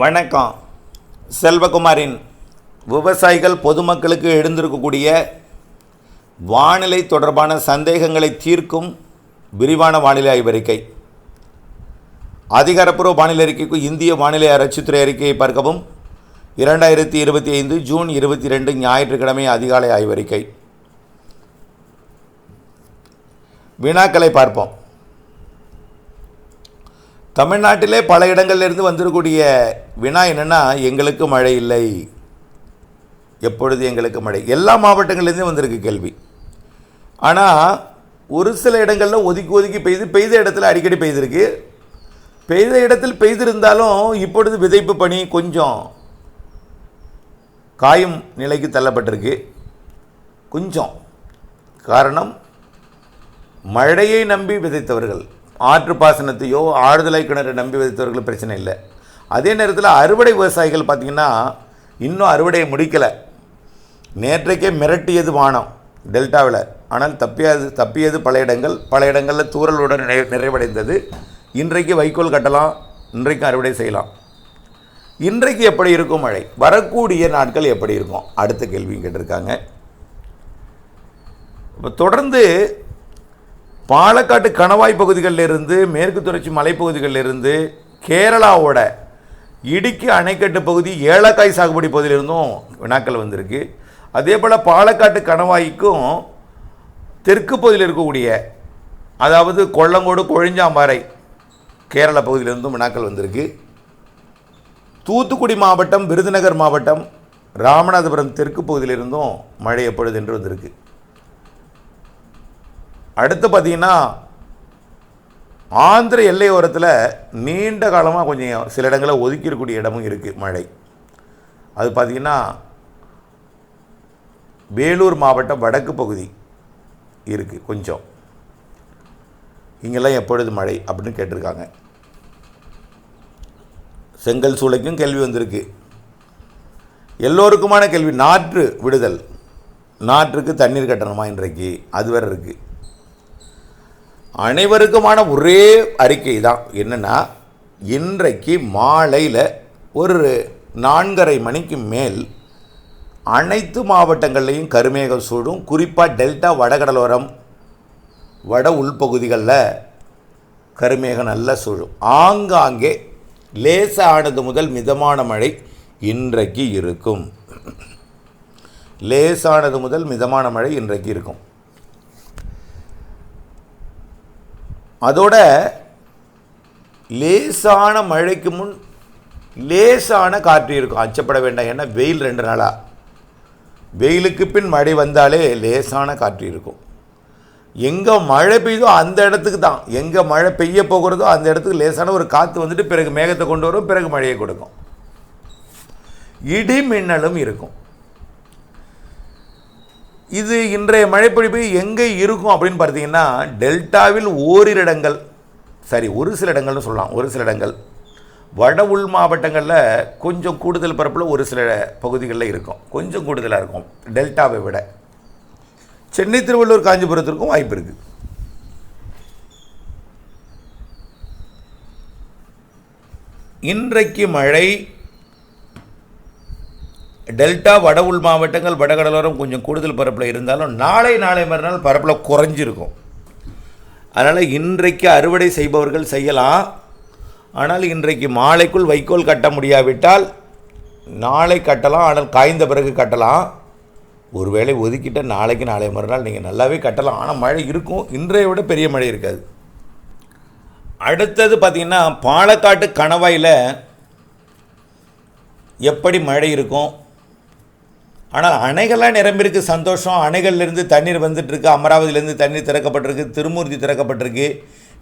வணக்கம். செல்வகுமாரின் விவசாயிகள் பொதுமக்களுக்கு எழுந்திருக்கக்கூடிய வானிலை தொடர்பான சந்தேகங்களை தீர்க்கும் விரிவான வானிலை ஆய்வறிக்கை. அதிகாரப்பூர்வ வானிலை அறிக்கைக்கு இந்திய வானிலை ஆராய்ச்சித்துறை அறிக்கையை பார்க்கவும். இரண்டாயிரத்தி இருபத்தி ஐந்து ஜூன் இருபத்தி ரெண்டு ஞாயிற்றுக்கிழமை அதிகாலை ஆய்வறிக்கை. வினாக்களை பார்ப்போம். தமிழ்நாட்டிலே பல இடங்களிலிருந்து வந்துடக்கூடிய வினா என்னென்னா எங்களுக்கு மழை இல்லை. எப்பொழுது எங்களுக்கு மழை? எல்லா மாவட்டங்கள்லேருந்தும் வந்திருக்கு கேள்வி. ஆனால் ஒரு சில இடங்களில் ஒதுக்கி ஒதுக்கி பெய்து பெய்த இடத்துல அடிக்கடி பெய்திருக்கு. பெய்த இடத்தில் பெய்திருந்தாலும் இப்பொழுது விதைப்பு பணி கொஞ்சம் காயும் நிலைக்கு தள்ளப்பட்டிருக்கு. கொஞ்சம். காரணம் மழையை நம்பி விதைத்தவர்கள். ஆற்று பாசனத்தையோ ஆழ்துளை கிணறு நம்பி வைத்தவர்கள் பிரச்சனை இல்லை. அதே நேரத்தில் அறுவடை விவசாயிகள் பார்த்திங்கன்னா இன்னும் அறுவடையை முடிக்கலை. நேற்றைக்கே மிரட்டியது வானம் டெல்டாவில். ஆனால் தப்பியது தப்பியது பல இடங்கள் பல இடங்களில் தூறலுடன் நிறை நிறைவடைந்தது. இன்றைக்கு வைக்கோல் கட்டலாம் இன்றைக்கு அறுவடை செய்யலாம். இன்றைக்கு எப்படி இருக்கும் மழை? வரக்கூடிய நாட்கள் எப்படி இருக்கும்? அடுத்த கேள்வியும் கேட்டிருக்காங்க. இப்போ தொடர்ந்து பாலக்காட்டு கணவாய் பகுதிகளிலிருந்து மேற்கு தொடர்ச்சி மலைப்பகுதிகளிலிருந்து கேரளாவோட இடுக்கி அணைக்கட்டு பகுதி ஏலக்காய் சாகுபடி பகுதியிலிருந்தும் வினாக்கள் வந்திருக்கு. அதே போல் பாலக்காட்டு கணவாய்க்கும் தெற்கு பகுதியில் இருக்கக்கூடிய அதாவது கொல்லங்கோடு கொழிஞ்சாம்பாறை கேரள பகுதியிலிருந்தும் வினாக்கள் வந்திருக்கு. தூத்துக்குடி மாவட்டம் விருதுநகர் மாவட்டம் ராமநாதபுரம் தெற்கு பகுதியிலிருந்தும் மழை எப்பொழுது என்று வந்திருக்கு. அடுத்து பார்த்தீங்கன்னா ஆந்திர எல்லையோரத்தில் நீண்ட காலமாக கொஞ்சம் சில இடங்களில் ஒதுக்கியிருக்கக்கூடிய இடமும் இருக்குது மழை. அது பார்த்திங்கன்னா வேலூர் மாவட்டம் வடக்கு பகுதி இருக்குது கொஞ்சம். இங்கெல்லாம் எப்பொழுது மழை அப்படின்னு கேட்டிருக்காங்க. செங்கல் சூளைக்கும் கேள்வி வந்திருக்கு. எல்லோருக்குமான கேள்வி நாற்று விடுதல். நாற்றுக்கு தண்ணீர் கட்டணமா இன்றைக்கு? அது வேறு இருக்குது அனைவருக்குமான ஒரே அறிக்கை தான் என்னென்னா இன்றைக்கு மாலையில் ஒரு நான்கரை மணிக்கு மேல் அனைத்து மாவட்டங்கள்லேயும் கருமேகம் சூடும். குறிப்பாக டெல்டா வடகடலோரம் வட உள்பகுதிகளில் கருமேகம் நல்லா சூழும். ஆங்காங்கே லேசானது முதல் மிதமான மழை இன்றைக்கு இருக்கும். லேசானது முதல் மிதமான மழை இன்றைக்கு இருக்கும். அதோட லேசான மழைக்கு முன் லேசான காற்று இருக்கும். அச்சப்பட வேண்டாம். ஏன்னா வெயில் ரெண்டு நாளாக வெயிலுக்கு பின் மழை வந்தாலே லேசான காற்று இருக்கும். எங்கே மழை பெய்யுதோ அந்த இடத்துக்கு தான். எங்கே மழை பெய்ய போகிறதோ அந்த இடத்துக்கு லேசான ஒரு காற்று வந்துட்டு பிறகு மேகத்தை கொண்டு வரும் பிறகு மழையை கொடுக்கும். இடி மின்னலும் இருக்கும். இது இன்றைய மழைப்பொழிவு எங்கே இருக்கும் அப்படின்னு பார்த்தீங்கன்னா டெல்டாவில் ஓரிரு இடங்கள். சரி ஒரு சில இடங்கள்னு சொல்லலாம் ஒரு சில இடங்கள். வட உள் மாவட்டங்களில் கொஞ்சம் கூடுதல் பரப்பில் ஒரு சில பகுதிகளில் இருக்கும். கொஞ்சம் கூடுதலாக இருக்கும் டெல்டாவை விட. சென்னை திருவள்ளூர் காஞ்சிபுரத்திற்கும் வாய்ப்பு இருக்குது இன்றைக்கு மழை டெல்டா வட உள் மாவட்டங்கள் வடகடலோரம் கொஞ்சம் கூடுதல் பரப்பில் இருந்தாலும் நாளை நாளை மறுநாள் பரப்பில் குறைஞ்சிருக்கும். அதனால் இன்றைக்கு அறுவடை செய்பவர்கள் செய்யலாம். ஆனால் இன்றைக்கு மாலைக்குள் வைக்கோல் கட்ட முடியாவிட்டால் நாளை கட்டலாம் ஆனால் காய்ந்த பிறகு கட்டலாம். ஒருவேளை ஒதுக்கிட்ட நாளைக்கு நாளை மறுநாள் நீங்கள் நல்லாவே கட்டலாம். ஆனால் மழை இருக்கும். இன்றைய விட பெரிய மழை இருக்காது. அடுத்தது பார்த்திங்கன்னா பாலக்காட்டு கணவாயில் எப்படி மழை இருக்கும்? ஆனால் அணைகள்லாம் நிரம்பியிருக்கு சந்தோஷம். அணைகள்லேருந்து தண்ணீர் வந்துட்டுருக்கு அமராவதியிலேருந்து தண்ணீர் திறக்கப்பட்டிருக்கு திருமூர்த்தி திறக்கப்பட்டிருக்கு.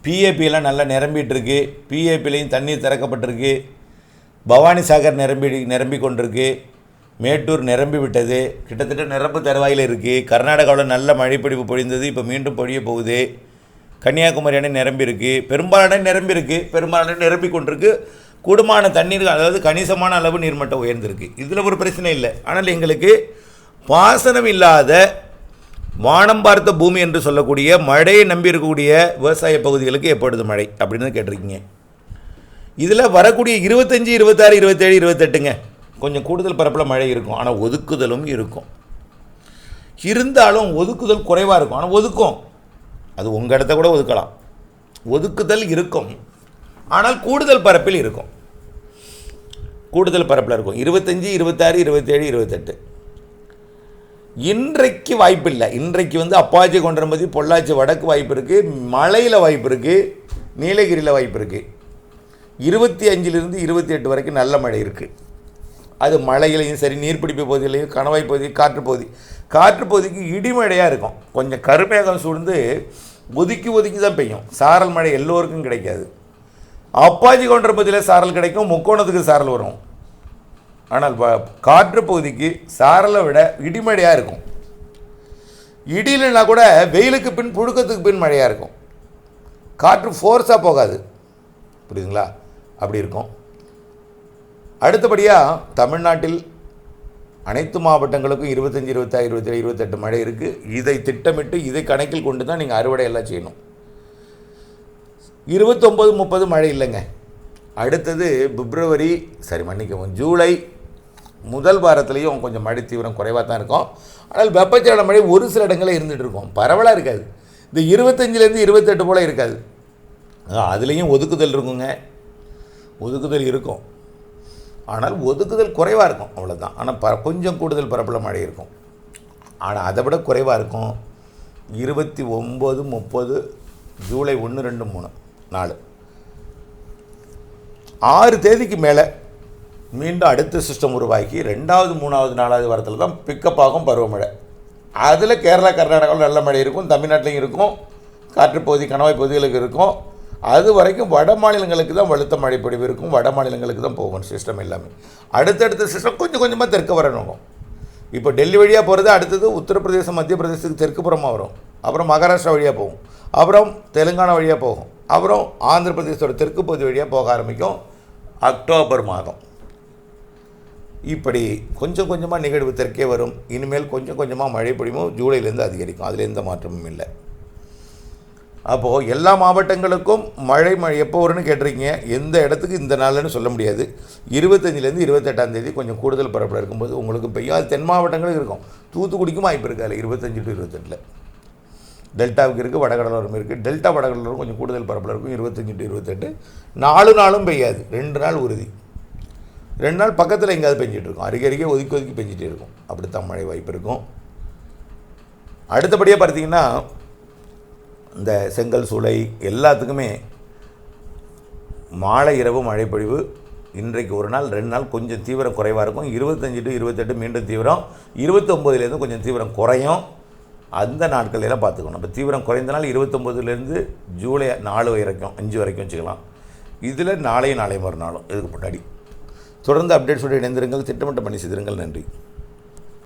பிஏபியெல்லாம் நல்லா நிரம்பிட்டுருக்கு. பிஏபிலையும் தண்ணீர் திறக்கப்பட்டிருக்கு. பவானி சாகர் நிரம்பி நிரம்பி கொண்டிருக்கு. மேட்டூர் நிரம்பி விட்டது. கிட்டத்தட்ட நிரப்பு தருவாயில் இருக்குது கர்நாடகாவில் நல்ல மழைப்பிடிப்பு பொழிந்தது. இப்போ மீண்டும் பொழிய போகுது. கன்னியாகுமரி அணை நிரம்பி இருக்கு பெரும்பாலான நிரம்பி பெரும்பாலான நிரம்பி கொண்டிருக்கு. கூடுமான தண்ணீர் அதாவது கணிசமான அளவு நீர்மட்டம் உயர்ந்திருக்கு. இதில் ஒரு பிரச்சனை இல்லை. ஆனால் எங்களுக்கு பாசனம் இல்லாத வானம் பார்த்த பூமி என்று சொல்லக்கூடிய மழையை நம்பி இருக்கக்கூடிய விவசாய பகுதிகளுக்கு எப்பொழுது மழை? அப்படின்னு கேட்டிருக்கீங்க. இதில் வரக்கூடிய இருபத்தஞ்சி இருபத்தாறு இருபத்தேழு இருபத்தெட்டுங்க கொஞ்சம் கூடுதல் பரப்பில் மழை இருக்கும். ஆனால் ஒதுக்குதலும் இருக்கும். இருந்தாலும் ஒதுக்குதல் குறைவாக இருக்கும். ஆனால் ஒதுக்கும். அது உங்கள் இடத்த கூட ஒதுக்கலாம். ஒதுக்குதல் இருக்கும். ஆனால் கூடுதல் பரப்பில் இருக்கும். கூடுதல் பரப்பில் இருக்கும். இருபத்தஞ்சி இருபத்தாறு இருபத்தேழு இருபத்தெட்டு. இன்றைக்கு வாய்ப்பு இல்லை இன்றைக்கு வந்து அப்பாச்சி கொண்டரம்பதி பொள்ளாச்சி வடக்கு வாய்ப்பு இருக்குது மலையில் வாய்ப்பு இருக்குது நீலகிரியில் வாய்ப்பு இருக்குது இருபத்தி அஞ்சிலிருந்து இருபத்தி எட்டு வரைக்கும் நல்ல மழை இருக்குது அது மலையிலையும் சரி நீர்பிடிப்பு பகுதியிலையும் கணவாய் பகுதி காற்றுப்பகுதி பகுதி. இடிமழையாக இருக்கும். கொஞ்சம் கருமேகம் சூழ்ந்து ஒதுக்கி ஒதுக்கி தான் பெய்யும். சாரல் மழை எல்லோருக்கும் கிடைக்காது. அப்பாச்சி பகுதியில் சாரல் கிடைக்கும் முக்கோணத்துக்கு சாரல் வரும். ஆனால் காற்று பகுதிக்கு சாரலை விட இடிமழையாக இருக்கும். இடியிலனா கூட வெயிலுக்கு பின் புழுக்கத்துக்கு பின் மழையாக இருக்கும். காற்று ஃபோர்ஸாக போகாது. புரியுதுங்களா? அப்படி இருக்கும். அடுத்தபடியாக தமிழ்நாட்டில் அனைத்து மாவட்டங்களுக்கும் இருபத்தஞ்சி இருபத்தாறு இருபத்தேழு இருபத்தெட்டு மழை இருக்குது இதை திட்டமிட்டு இதை கணக்கில் கொண்டு தான் நீங்கள் அறுவடை எல்லாம் செய்யணும். இருபத்தொம்பது முப்பது மழை இல்லைங்க. அடுத்தது பிப்ரவரி சரி மன்னிக்கவும் ஜூலை முதல் வாரத்துலேயும் கொஞ்சம் மழை தீவிரம் குறைவாக தான் இருக்கும். ஆனால் வெப்பச்சலன மழை ஒரு சில இடங்களில் இருந்துகிட்டு இருக்கும். பரவலாக இருக்காது. இந்த இருபத்தஞ்சிலேருந்து இருபத்தெட்டு போல் இருக்காது. அதுலேயும் ஒதுக்குதல் இருக்குங்க. ஒதுக்குதல் இருக்கும். ஆனால் ஒதுக்குதல் குறைவாக இருக்கும். அவ்வளோதான் ஆனால் ப கொஞ்சம் கூடுதல் பரப்பில் மழை இருக்கும். ஆனால் அதை விட குறைவாக இருக்கும். இருபத்தி ஒம்பது முப்பது ஜூலை ஒன்று ரெண்டு மூணு. நாலு. ஆறு தேதிக்கு மேலே மீண்டும் அடுத்த சிஸ்டம் உருவாக்கி ரெண்டாவது மூணாவது நாலாவது வாரத்தில் தான் பிக்கப் ஆகும் பருவமழை அதில் கேரளா கர்நாடகாவில் நல்ல மழை இருக்கும் தமிழ்நாட்டிலையும் இருக்கும் காற்றுப்பகுதி கணவாய் பகுதிகளுக்கு இருக்கும். அது வரைக்கும் வட மாநிலங்களுக்கு தான் வலுத்த மழை இருக்கும் வட மாநிலங்களுக்கு தான் போகும் சிஸ்டம் எல்லாமே. அடுத்தடுத்த சிஸ்டம் கொஞ்சம் கொஞ்சமாக தெற்கு வரணும் இப்போ டெல்லி வழியாக போகிறது அடுத்தது உத்தரப்பிரதேசம் மத்திய பிரதேசத்துக்கு தெற்கு புறமாக வரும். அப்புறம் மகாராஷ்டிரா வழியாக போகும். அப்புறம் தெலுங்கானா வழியாக போகும். அப்புறம் ஆந்திர பிரதேசோட தெற்கு பகுதி வழியாக போக ஆரம்பிக்கும் அக்டோபர் மாதம். இப்படி கொஞ்சம் கொஞ்சமாக நிகழ்வு தெற்கே வரும். இனிமேல் கொஞ்சம் கொஞ்சமாக மழை பொழிவும் ஜூலைலேருந்து அதிகரிக்கும். அதில் எந்த மாற்றமும் இல்லை. அப்போது எல்லா மாவட்டங்களுக்கும் மழை மழை எப்போ வரும்னு கேட்டிருக்கீங்க. எந்த இடத்துக்கு இந்த நாள்னு சொல்ல முடியாது. இருபத்தஞ்சிலேருந்து இருபத்தெட்டாம் தேதி கொஞ்சம் கூடுதல் பரப்பில் இருக்கும்போது உங்களுக்கு பெய்யும். அது தென் மாவட்டங்களும் இருக்கும். தூத்துக்குடிக்கும் வாய்ப்பு இருக்காது இருபத்தஞ்சி டு இருபத்தெட்டில். டெல்டாவுக்கு இருக்குது வடகடலோரம் இருக்குது டெல்டா வடகடலோரம் கொஞ்சம் கூடுதல் பரப்பில் இருக்கும். இருபத்தஞ்சி டு இருபத்தெட்டு. நாலு நாளும் பெய்யாது. ரெண்டு நாள் உறுதி. ரெண்டு நாள் பக்கத்தில் எங்கேயாவது பெஞ்சிட்டு இருக்கும். அருகே அருகே ஒதுக்கி ஒதுக்கி பெஞ்சிட்டே இருக்கும். அப்படித்தான் மழை வாய்ப்பு இருக்கும். அடுத்தபடியாக பார்த்தீங்கன்னா இந்த செங்கல் சூளை எல்லாத்துக்குமே மாலை இரவு மழைப்பொழிவு இன்றைக்கு ஒரு நாள் ரெண்டு நாள் கொஞ்சம் தீவிரம் குறைவாக இருக்கும். இருபத்தஞ்சி டு இருபத்தெட்டு மீண்டும் தீவிரம். இருபத்தொம்போதுலேருந்து கொஞ்சம் தீவிரம் குறையும். அந்த நாட்களெல்லாம் பார்த்துக்கணும். இப்போ தீவிரம் குறைந்த நாள் இருபத்தொம்போதுலேருந்து ஜூலை நாலு வரைக்கும் அஞ்சு வரைக்கும் வச்சுக்கலாம். இதில் நாளையும் நாளை மறுநாளும் இதுக்கு முன்னாடி. தொடர்ந்து அப்டேட்ஸோடு இணைந்திருங்கள். திட்டமிட்ட பணி செய்திருங்கள். நன்றி.